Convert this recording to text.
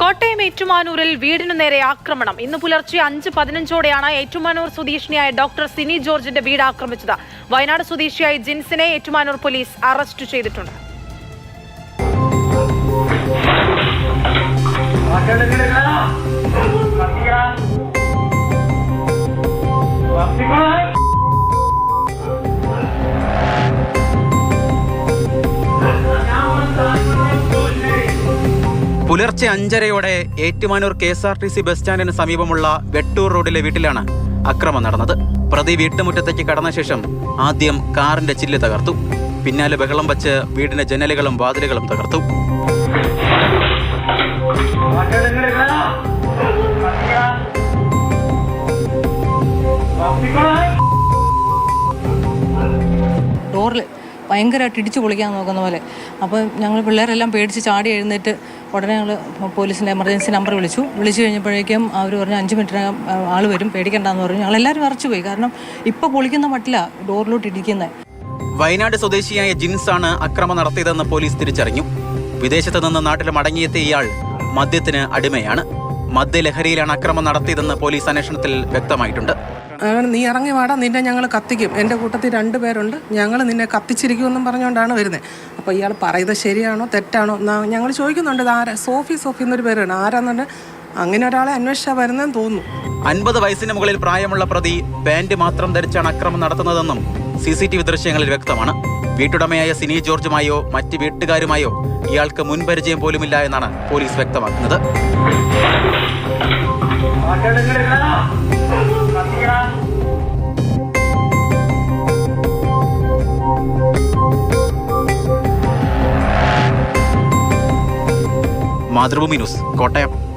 കോട്ടയം ഏറ്റുമാനൂരിൽ വീടിനു നേരെ ആക്രമണം. ഇന്ന് പുലർച്ചെ അഞ്ച് പതിനഞ്ചോടെയാണ് ഏറ്റുമാനൂർ സ്വദേശിനിയായ ഡോക്ടർ സിനി ജോർജിന്റെ വീട് ആക്രമിച്ചത്. വയനാട് സ്വദേശിയായ ജിൻസിനെ ഏറ്റുമാനൂർ പോലീസ് അറസ്റ്റ് ചെയ്തിട്ടുണ്ട്. പുലർച്ചെ അഞ്ചരയോടെ Ettumanoor K S R T C bus സ്റ്റാൻഡിന് സമീപമുള്ള വെട്ടൂർ റോഡിലെ വീട്ടിലാണ് അക്രമം നടന്നത്. പ്രതി വീട്ടുമുറ്റത്തേക്ക് കടന്ന ശേഷം ആദ്യം കാറിന്റെ ചില്ല് തകർത്തു. പിന്നാലെ ബഹളം വച്ച് വീടിന്റെ ജനലുകളും വാതിലുകളും തകർത്തു. ഡോറിൽ ഭയങ്കരമായിട്ട് ഇടിച്ചു പൊളിക്കാൻ നോക്കുന്ന പോലെ. അപ്പോൾ ഞങ്ങൾ പിള്ളേരെല്ലാം പേടിച്ച് ചാടി എഴുന്നേറ്റ് ഉടനെ ഞങ്ങൾ പോലീസിന്റെ എമർജൻസി നമ്പർ വിളിച്ചു. വിളിച്ചു കഴിഞ്ഞപ്പോഴേക്കും അവർ പറഞ്ഞു അഞ്ച് മിനിറ്റിനകം ആൾ വരും പേടിക്കണ്ടെന്ന് പറഞ്ഞു. ഞങ്ങൾ എല്ലാവരും അറച്ചു പോയി. കാരണം ഇപ്പോൾ പൊളിക്കുന്ന മട്ടില്ല ഡോറിലോട്ട് ഇടിക്കുന്നത് വയനാട് സ്വദേശിയായ ജിൻസാണ് അക്രമം നടത്തിയതെന്ന് പോലീസ് തിരിച്ചറിഞ്ഞു. വിദേശത്ത് നിന്ന് നാട്ടിൽ മടങ്ങിയെത്തിയ ഇയാൾ മദ്യത്തിന് അടിമയാണ്. മദ്യലഹരിയിലാണ് അക്രമം നടത്തിയതെന്ന് പോലീസ് അന്വേഷണത്തിൽ വ്യക്തമായിട്ടുണ്ട്. അങ്ങനെ നീ ഇറങ്ങി വാടാ നിന്നെ ഞങ്ങൾ കത്തിക്കും. എന്റെ കൂട്ടത്തിൽ രണ്ട് പേരുണ്ട്. ഞങ്ങൾ നിന്നെ കത്തിച്ചിരിക്കുമെന്നും പറഞ്ഞുകൊണ്ടാണ് വരുന്നത് അപ്പോൾ ഇയാൾ പറയുന്നത് ശരിയാണോ തെറ്റാണോ? ഞങ്ങൾ ചോദിക്കുന്നുണ്ട്. ഇത് ആരാ? സോഫി സോഫി എന്നൊരു പേരാണ്. ആരാന്നുണ്ട് അങ്ങനെ ഒരാളെ അന്വേഷിച്ചാൽ വരുന്നതെന്ന് തോന്നുന്നു. അൻപത് വയസ്സിന് മുകളിൽ പ്രായമുള്ള പ്രതി പാന്റ് മാത്രം ധരിച്ചാണ് അക്രമം നടത്തുന്നതെന്നും സി സി ടി വി ദൃശ്യങ്ങളിൽ വ്യക്തമാണ്. വീട്ടുടമയായ സിനി ജോർജുമായോ മറ്റ് വീട്ടുകാരുമായോ ഇയാൾക്ക് മുൻപരിചയം പോലുമില്ല എന്നാണ് പോലീസ് വ്യക്തമാക്കുന്നത്. മാതൃഭൂമി ന്യൂസ് കോട്ടയം